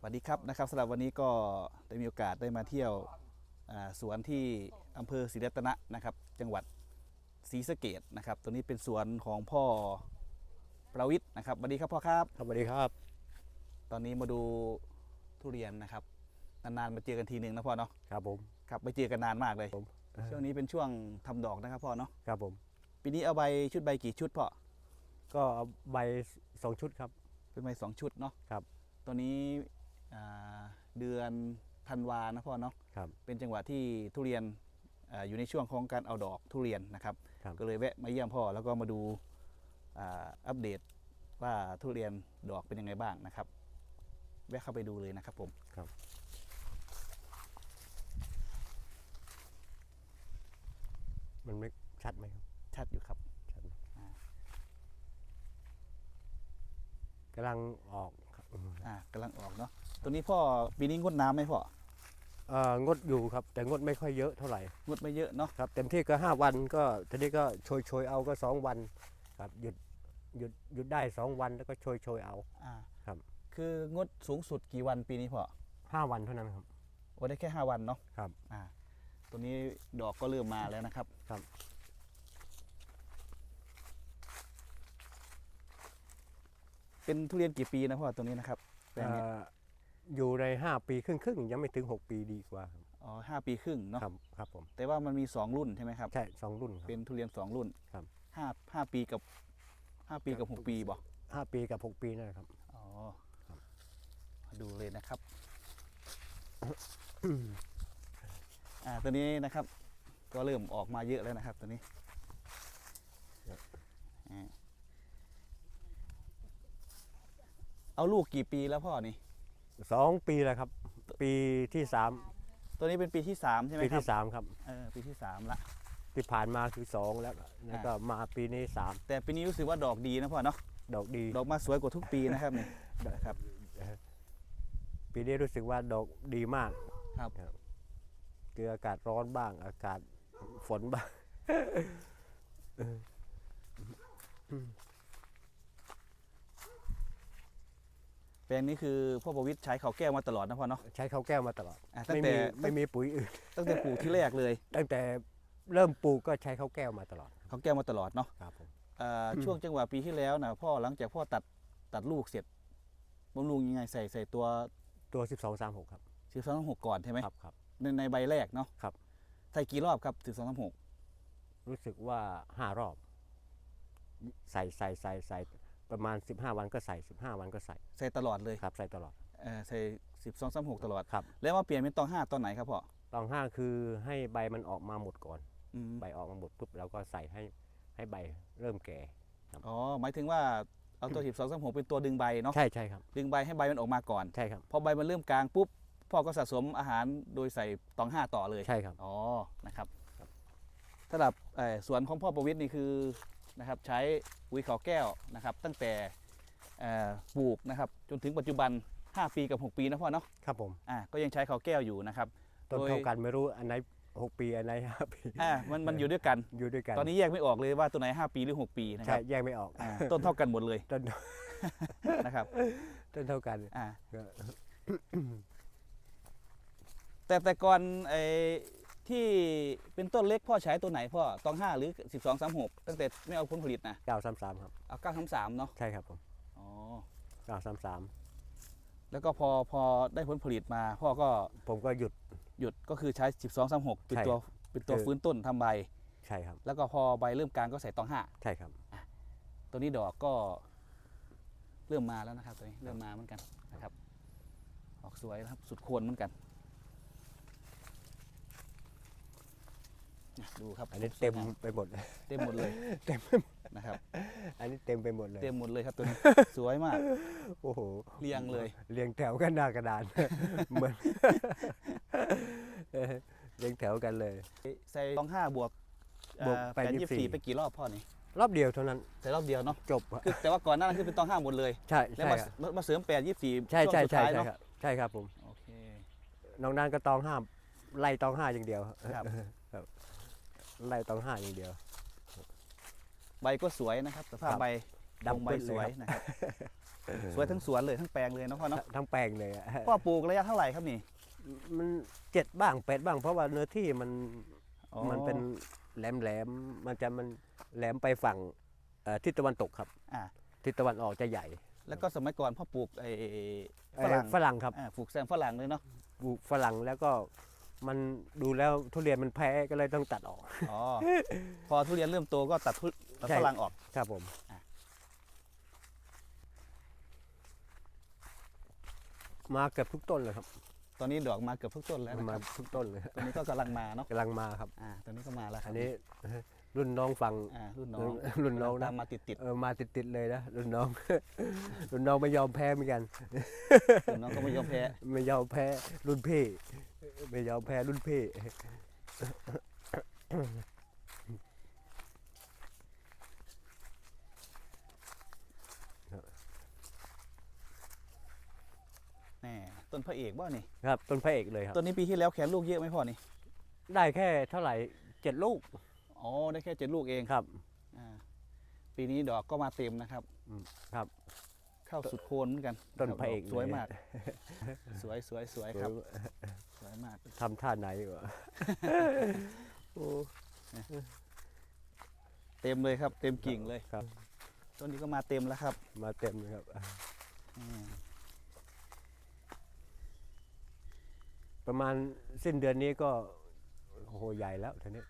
สวัสดีครับนะครับสำหรับวันนี้ก็ได้มีโอกาสได้มาเที่ยวอ่าสวนที่อำเภอศรีรัตนะนะครับ จังหวัดศรีสะเกดนะครับตัวนี้เป็นสวนของพ่อประวิทย์นะครับสวัสดีครับพ่อครับครับสวัสดีครับ ตอนนี้มาดูทุเรียนนะครับนานๆมาเจอกันทีหนึ่งนะพ่อเนาะครับผมครับไม่เจอกันนานมากเลยผมช่วงนี้เป็นช่วงทำดอกนะครับพ่อเนาะครับผมปีนี้เอาใบชุดใบกี่ชุดพ่อก็เอาใบสองชุดครับเป็นใบสองชุดเนาะครับตัวนี้อ่า เดือนธันวานะพ่อเนาะครับเป็นจังหวะที่ทุเรียนอาอยู่ในช่วงของการเอาดอกทุเรียนนะครับครับก็เลยแวะมาเยี่ยมพ่อแล้วก็มาดูอ่าอัปเดตว่าทุเรียนดอกเป็นยังไงบ้างนะครับ แวะเข้าไปดูเลยนะครับผมครับมันไม่ชัดไหมครับ ชัดอยู่ครับชัดไหมอ่ากำลังออกครับอืมอ่ากำลังออกเนาะ ตัวนี้พ่อปีนี้งดน้ำไหมพ่อเอ่องดอยู่ครับ แต่งดไม่ค่อยเยอะเท่าไหร่งดไม่เยอะเนาะครับเต็มที่ก็ห้าวันก็ทีนี้ก็โชยโชยๆเอาก็สองวันครับหยุดหยุดหยุดได้สองวันแล้วก็โชยโชยๆเอาอ่าครับ คืองดสูงสุดกี่วันปีนี้พ่อห้าวันเท่านั้นครับโอ้ได้แค่ห้าวันเนาะครับอ่าตัวนี้ดอกก็เริ่มมาแล้วนะครับครับเป็นทุเรียนกี่ปีนะพ่อตัวนี้นะครับแปลงนี้เอ่ออยู่ในห้าปีครึ่งครึ่งๆยังไม่ถึงหกปีดีกว่าครับอ๋อห้าปีครึ่งเนาะครับครับผมแต่ว่ามันมีสองรุ่นใช่ไหมครับ ใช่สองรุ่นครับ เป็นทุเรียนสองรุ่นครับ ห้าห้าปีกับห้าปีกับหกปีบอกห้าปีกับหกปีนะครับ อ๋อมาดูเลยนะครับ อ่าตัวนี้นะครับ ก็เริ่มออกมาเยอะแล้วนะครับ ตัวนี้อ่าเอาลูกกี่ปีแล้วพ่อนี่ สองปีแล้วครับ ปีที่สามตัวนี้เป็นปีที่สามใช่ไหมปีครับที่สามครับ เออปีที่สามละ ที่ผ่านมาคือสองแล้วแล้วก็มาปีนี้สามแต่ปีนี้รู้สึกว่าดอกดีนะพ่อเนาะดอกดี ดอกมาสวยกว่าทุกปีนะครับนี่นะครับ ปีนี้รู้สึกว่าดอกดีมากครับ คืออากาศร้อนบ้าง อากาศฝนบ้าง แปลงนี้คือพ่อประวิตรใช้เขาแก้วมาตลอดนะพ่อเนาะ ใช้ข้าวแก้วมาตลอด อะตั้งไม่แต่ มีไม่มีปุ๋ยอื่น ตั้งแต่ปลูกที่แรกเลยตั้งแต่เริ่มปลูกก็ใช้ข้าวแก้วมาตลอดเขาแก้วมาตลอดเนาะครับผม เอ่อช่วงจังหวะปีที่แล้วนะพ่อหลังจากพ่อตัดตัดลูกเสร็จบำรุงยังไงใส่ใส่ตัวตัว 12 3 6 ครับ สิบสองหกก่อนใช่ไหมครับครับ ในในใบแรกเนาะครับ ใส่กี่รอบครับสิบสองหกรู้สึกว่าห้ารอบ ใส่ใส่ใส่ใส่ ประมาณ 15 วันก็ใส่ 15 วันก็ใส่ใส่ตลอดเลยครับใส่ตลอดเอ่อใส่สิบสองสามหกตลอด ครับแล้วมาเปลี่ยนเป็นตองห้าตอนไหนครับพ่อตองห้าคือให้ใบมันออกมาหมดก่อน อืมใบออกมาหมดปุ๊บเราก็ใส่ให้ให้ใบเริ่มแก่ อ๋อหมายถึงว่าเอาตัวสิบสองสามหกเป็นตัวดึงใบเนาะใช่ใช่ครับ ดึงใบให้ใบมันออกมาก่อน ใช่ครับ พอใบมันเริ่มกลางปุ๊บพ่อก็สะสมอาหารโดยใส่ตองห้าต่อเลย ใช่ครับ อ๋อ นะครับสำหรับเอ่อสวนของพ่อประวิทย์นี่คือ นะครับใช้ปุ๋ยเขาแก้วนะครับ ตั้งแต่เอ่อปลูกนะครับจนถึงปัจจุบัน 5 ปีกับ 6 ปีนะพ่อเนาะครับผมอ่าก็ยังใช้เขาแก้วอยู่นะครับต้นโดยเท่ากันไม่รู้อันไหน6 ปีอันไหน5ปีอ่ามันมันอยู่ด้วยกันอยู่ด้วยกัน ตอนนี้แยกไม่ออกเลยว่าตัวไหน 5 ปีหรือ 6 ปีนะคใช่รับแยกไม่ออกอ่าต้นเท่ากันหมดเลยต้นนะครับต้นเท่ากันอ่าก็แต่แต่ก่อนไอ้ ที่เป็นต้นเล็กพ่อใช้ตัวไหนพ่อตอง5หรือ 12 36 ตั้งแต่ไม่เอาผลผลิตนะ933ครับ เอา9 3 3เนาะใช่ครับผมอ๋อ933แล้วก็พอพอได้ผลผลิตมา พ่อก็ผมก็หยุด หยุดก็คือใช้ 12 36 เป็นใช่ตัวเป็นตัวคือฟื้นต้นทำใบ ใช่ครับ แล้วก็พอใบเริ่มกลางก็ใส่ตองห้าใช่ครับ ตัวนี้ดอกก็เริ่มมาแล้วนะครับตัวนี้เริ่มมาเหมือนกันนะครับ ออกสวยนะครับสุดโคนเหมือนกันอะ ดูครับอันนี้เต็มสวยงาไปหมดเลยเต็มหมดเลยเต็มนะครับ อันนี้เต็มไปหมดเลย เต็มหมดเลยครับตัวนี้สวยมาก โอ้โหเรียงเลย เรียงแถวกันหน้ากระดานเหมือนเออเรียงแถวกันเลยใส่ตองห้าบวกบวกเอ่อแปดยี่สิบสี่ไปกี่รอบพ่อนี่รอบเดียวเท่านั้นใส่รอบเดียวเนาะจบอะคือแต่ว่าก่อนหน้านั้นคือเป็นตองห้าหมดเลยใช่แล้วใช่มาครับมามาเสริมแปดยี่สี่ใช่ใช่สุดใช่ท้ายใช่เนาะครับใช่ครับผมโอเคน้องนั้นก็ตองห้าไล่ตองห้าอย่างเดียวครับ ไล่ตองห้าอย่างเดียว ใบก็สวยนะครับสภาพครับใบดำลงใบปึ๊ดสเลยวยครับ นะครับ สวยทั้งสวนเลยทั้งแปลงเลยเนาะพ่อเนาะทั้งแปลงเลยอะพ่อปลูกระยะเท่าไหร่ครับนี่มันเจ็ดบ้างแปดบ้างเพราะว่าเนื้อที่มันอ๋อมันเป็นแหลมแหลมๆมันจะมันแหลมไปฝั่งเอ่อทิศตะวันตกครับอ่าทิศตะวันออกจะใหญ่แล้วก็สมัยก่อนพ่อปลูกไอ้เอ่ฝอรั่งฝรั่งครับอ่าปลูกแซมฝรั่งเลยเนาะปลูกฝรั่งแล้วก็ มันดูแล้วทุเรียนมันแพ้ก็เลยต้องตัดออก อ๋อ พอทุเรียนเริ่มโตก็ตัดทุตัดใช่ ฝรั่งออก ครับผม อะ มาเกือบทุกต้นเลยครับ ตอนนี้ดอกมาเกือบทุกต้นแล้วนะมาครับทุกต้นเลยตอนนี้ก็กำลังมาเนาะ กำลังมาครับ อ่า ตอนนี้ก็มาแล้วครัอับนนี้ รุ่นน้องฟัง อ่ารุ่นน้องรุ่นน้องนะ ตามมาติดติดเออมาติดๆเลยนะรุ่นน้อง รุ่นน้องไม่ยอมแพ้เหมือนกัน ๆรุ่นน้องก็ไม่ยอมแพ้ ไม่ยอมแพ้รุ่นพี่ ไม่ยอมแพ้รุ่นพี่แน่ต้นพระเอกบ่นี่ ครับ ต้นพระเอกเลยครับ ต้นนี้ปีที่แล้วแขนลูกเยอะไหมพ่อนี่ ได้แค่เท่าไหร่เจ็ดลูก อ๋อ ได้แค่เจ็ดลูกเองครับ อ่า ปีนี้ดอกก็มาเต็มนะครับอืมครับ เข้าสุดโคนเหมือนกันต้นพระเอกสวยเลยมาก สวยสวยสวยครับ สวยมากทำท่าไหนวะโอ้เต็มเลยครับ เต็มกิ่งเลยครับต้นนี้ก็มาเต็มแล้วครับ มาเต็มเลยครับอืมประมาณสิ้นเดือนนี้ก็โอ้โหใหญ่แล้วทีนี้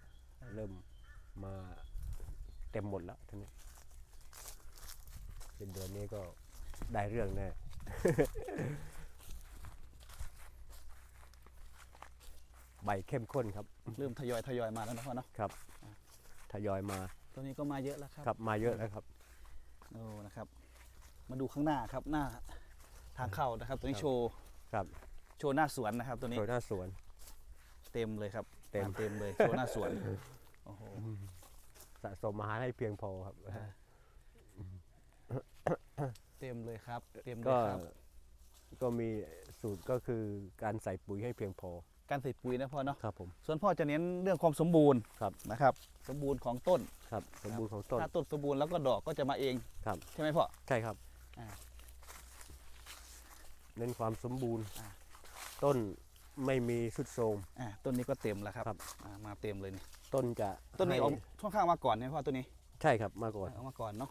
เริ่มมาเต็มหมดแล้วทีนี้สิ้นเดือนนี้ก็ ได้เรื่องแน่ใบเข้มข้นครับ เริ่มทยอยทยอยมาแล้วนะพ่อเนาะทยอยมาต้นนี้ก็มาเยอะแล้วครับครับ มาเยอะแล้วครับโอ้นะครับ มาดูข้างหน้าครับหน้าทางเข้านะครับ ตัวนี้ครับโชว์ครับ โชว์หน้าสวนนะครับ ตัวนี้โซนหน้าสวน เต็มเลยครับ เต็มาเต็มเลยโชว์หน้าสวนโอ้โหสะสมอาหารให้เพียงพอครับ เต็มเลยครับ เต็มเลก็ยครับ ก็มีสูตรก็คือการใส่ปุ๋ยให้เพียงพอการใส่ปุ๋ยนะพ่อเนาะครับผมส่วนพ่อจะเน้นเรื่องความสมบูรณ์ครับนะครับ สมบูรณ์ของต้น ครับสมบูรณ์ของต้นถ้าต้นสมบูรณ์แล้วก็ดอกก็จะมาเองครับ ใช่ไหมพ่อ ใช่ครับอ่า เน้นความสมบูรณ์อ่าต้นไม่มีสุดโทรม อ่าต้นนี้ก็เต็มแล้วครับครับ อ่ามาเต็มเลยนี่ต้นจะต้นนี้ให้ออกค่อนข้างมาก่อนเนี่ยพ่อตัวนี้ใช่ครับมาก่อนเอามาก่อนเนาะ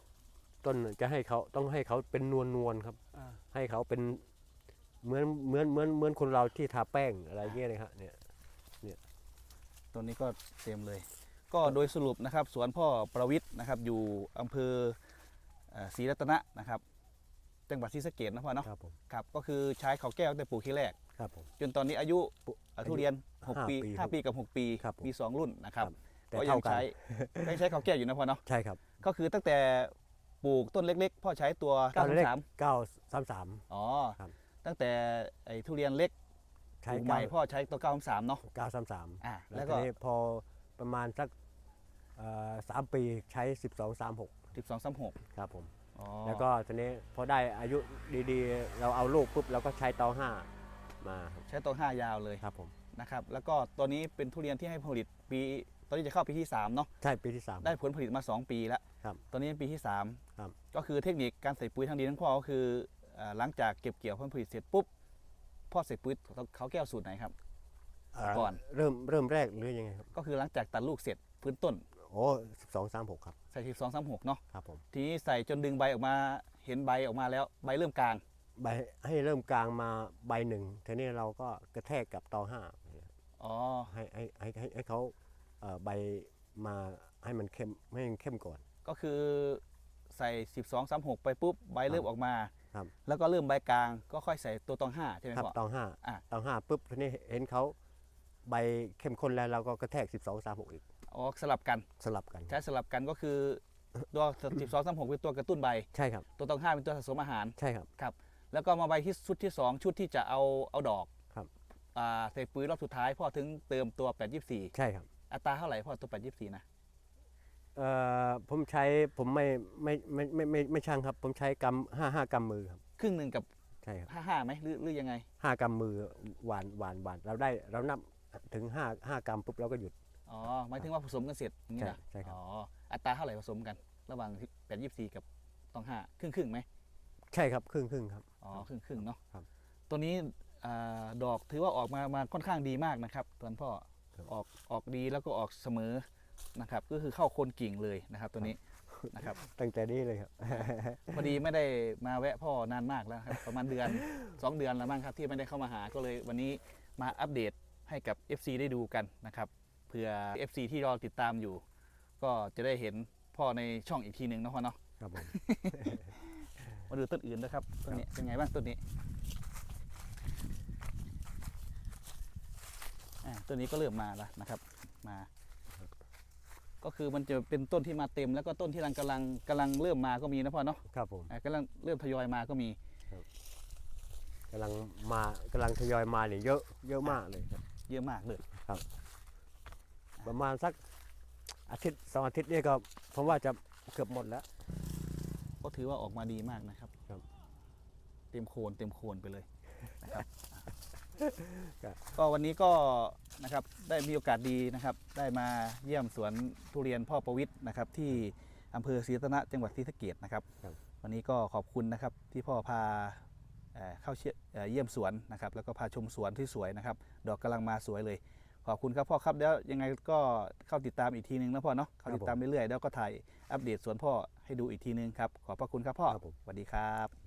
ต้นจะให้เขาต้องให้เขาเป็นนวลนวลๆครับอ่าให้เขาเป็นเหมือนเหมือนเหมือนเหมือนคนเราที่ทาแป้งอะไรเงี้ยเลยครับเนี่ยต้นนี้ก็เต็มเลย ก็โดยสรุปนะครับ สวนพ่อประวิทย์นะครับ อยู่อำเภอเอ่อศรีรัตนะนะครับจังหวัดศรีสะเกษนะพ่อเนาะครับผมครับก็คือใช้เขาแก้วตั้งแต่ปลูกที่แรกครับผมจนตอนนี้อายุเอ่อทุเรียนห้า6ปีปี 5 ปีกับ 6 ปีครับผมมี 2 รุ่นนะครับแต่ก็ยัเท่ากันใช้ก็ยังใช้เขาแก้วอยู่นะพ่อเนาะใช่ครับ ก็คือตั้งแต่ ปลูกต้นเล็กๆ พ่อใช้ตัวเก้าเล็ก933เก้าสามสามอ๋อ ครับ ตั้งแต่ไอ้ทุเรียนเล็กปใช้ลูกใหเก้าม่พ่อใช้ตัว933เนาะ เก้าสามสามอ่าแล้แล้ววก็ก็พอประมาณสักเอ่อสามปีใช้สิบสองสามหก1236ครับผม อ๋อแล้วก็ทีนี้พอได้อายุดีๆ เราเอาลูกปุ๊บเราก็ใช้เตาห้ามาครับใช้ตัว 5 ยาวเลยครับผม นะครับ แล้วก็ตัวนี้เป็นทุเรียนที่ให้ผลิตปี ตอนนี้จะเข้าปีที่ 3 เนาะ ใช่ปีที่สามได้ผลผลิตมา 2 ปีแล้ว ครับตอนนี้เป็นปีที่3ครับก็คือเทคนิคการใส่ปุ๋ยทางดินของพ่อก็คืออ่าหลังจากเก็บเกี่ยวผลผลิตเสร็จปุ๊บพ่อใส่ปุ๋ยเขาแก้วสูตรไหนครับเก่อนเริ่มเริ่มแรกหรือยังไงครับก็คือหลังจากตัดลูกเสร็จพื้นต้นโอ้สิบสองสามหกครับใส่สิบสองสามหกเนาะครับผมทีนี้ใส่จนดึงใบออกมาเห็นใบออกมาแล้วใบเริ่มกลางใบให้เริ่มกลางมาใบหนึ่งทีนี้เราก็กระแทกกับเตาห้าอ๋อให้ให้ให้ให้ให้เขาเอ่อใบมาให้มันเข้มให้มันเข้มก่อน ก็คือใส่ 12 36 ไปปุ๊บใบเริ่มออกมา ครับ แล้วก็เริ่มใบกลางก็ค่อยใส่ตัวตองห้าใช่ไหมครับพ่อเตาห้าอะเตาห้าปุ๊บทีนี้เห็นเขาใบเข้มข้นแล้วเราก็กระแทกสิบสองสามหกอีก อ๋อสลับกันสลับกัน ใช้สลับกันก็คือตัว 12 36เป็นตัวกระตุ้นใบ ใช่ครับ ตัวตองห้าเป็นตัวสะสมอาหารใช่ครับ ครับ แล้วก็มาใบที่ชุดที่ 2 ชุดที่จะเอาเอาดอกครับ อ่าใส่ปุ๋ยรอบสุดท้ายพ่อถึงเติมตัว 824 ใช่ครับ อัตราเท่าไหร่พ่อตัว 824 นะเอ่อ ผมใช้ผมไม่ไม่ไม่ไม่ไม่ไม่ช่างครับ ผมใช้กำห้าห้ากำมือครับครึ่งหนึ่งกับใช่ครับ55ไหมหรือหรือยังไงห้ากำมือหวานหวานหวานเราได้เรานับถึงห้าห้ากำปุ๊บเราก็หยุดอ๋อหมายถึงว่าผสมกันเสร็จอย่างนี่ใช่นะใช่ครับอ๋ออัตราเท่าไหร่ผสมกัน ระหว่าง824กับต้องห้าครึ่งครึ่งๆไหมใช่ครับครึ่งครึ่งครับอ๋อครึ่งครึ่งๆเนาะครับ ตัวนี้อ่าดอกถือว่าออกมามาค่อนข้างดีมากนะครับตัวพ่อครับออกออกดีแล้วก็ออกเสมอ นะครับ ก็คือเข้าโคนกิ่งเลยนะครับ ตัวนี้นะครับ ตั้งแต่นี้เลยครับ พอดีไม่ได้มาแวะพ่อนานมากแล้วครับประมาณเดือน 2 เดือนแล้วมั้งครับ ที่ไม่ได้เข้ามาหาก็เลยวันนี้มาอัปเดตให้กับ FC ได้ดูกันนะครับเผื่อ FC ที่รอติดตามอยู่ ก็จะได้เห็นพ่อในช่องอีกทีหนึ่งเนาะพ่อเนาะครับผมมาดูต้นอื่นนะครับต้นนี้เป็นไงบ้างต้นนี้อ่าต้นนี้ก็เริ่มมาแล้วนะครับ มา ก็คือมันจะเป็นต้นที่มาเต็ม แล้วก็ต้นที่กำลังกำลังกำลังเริ่มมาก็มีนะพ่อเนาะครับผมอ่ากำลังเริ่มทยอยมาก็มีกำลังมากำลังทยอยมาเนี่ยเยอะเยอะมากเลยครับ เยอะมากเลยประมาณสักอาทิตย์สองอาทิตย์นี่ก็ผมว่าจะเกือบหมดแล้ว ก็ถือว่าออกมาดีมากนะครับ ครับ เต็มโคนเต็มโคนไปเลยนะครับครับ ก็วันนี้ก็นะครับได้มีโอกาสดีนะครับ ได้มาเยี่ยมสวนทุเรียนพ่อประวิทย์นะครับที่อำเภอศรีรัตนะจังหวัดศรีสะเกษนะครับ ครับ วันนี้ก็ขอบคุณนะครับที่พ่อพาเอ่อเข้าเชี่ยเอ่อเยี่ยมสวนนะครับ แล้วก็พาชมสวนที่สวยนะครับ ดอกกำลังมาสวยเลย ขอบคุณครับพ่อครับเดี๋ยวยังไงก็เข้าติดตามอีกทีนึงนะพ่อเนาะเข้าติดตามเรื่อยๆแล้วก็ถ่ายอัปเดตสวนพ่อให้ดูอีกทีนึงครับขอบพระคุณครับพ่อครับผม สวัสดีครับ